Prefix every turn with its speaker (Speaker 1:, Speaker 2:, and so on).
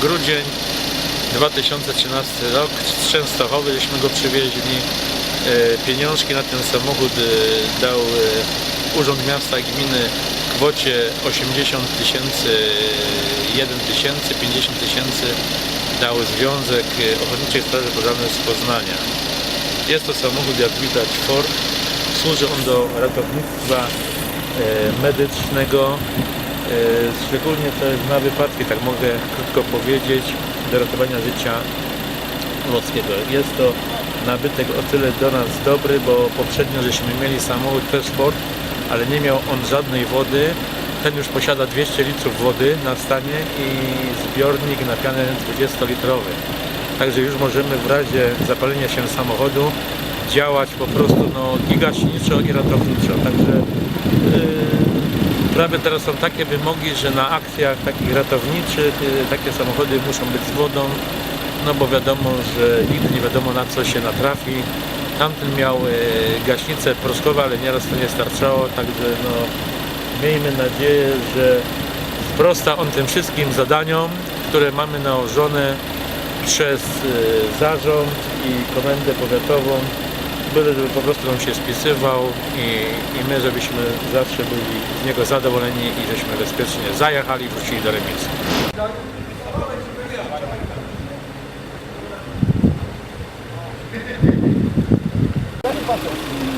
Speaker 1: grudzień 2013 rok z Częstochowy, żeśmy go przywieźli. E, Pieniążki na ten samochód e, dał e, Urząd Miasta Gminy w kwocie 80 tysięcy, 1 tysięcy, 50 tysięcy dał Związek e, Ochotniczej Straży Pożarnej z Poznania. Jest to samochód, jak widać, Ford. Służy on do ratownictwa e, medycznego, E, Szczególnie jest na wypadki, tak mogę krótko powiedzieć, do ratowania życia ludzkiego. Jest to nabytek o tyle do nas dobry, bo poprzednio żeśmy mieli samochód też Ford, ale nie miał on żadnej wody. Ten już posiada 200 litrów wody na stanie i zbiornik na pianę 20-litrowy. Także już możemy w razie zapalenia się samochodu działać po prostu no, gigaśniczo i ratowniczo. Także yy, Prawie teraz są takie wymogi, że na akcjach takich ratowniczych y, takie samochody muszą być z wodą, no bo wiadomo, że nigdy nie wiadomo na co się natrafi. Tamten miał y, gaśnicę proszkową, ale nieraz to nie starczało, także no miejmy nadzieję, że sprosta on tym wszystkim zadaniom, które mamy nałożone przez y, zarząd i komendę powiatową byle żeby po prostu nam się spisywał i, i my żebyśmy zawsze byli z niego zadowoleni i żeśmy bezpiecznie zajechali i wrócili do remisu.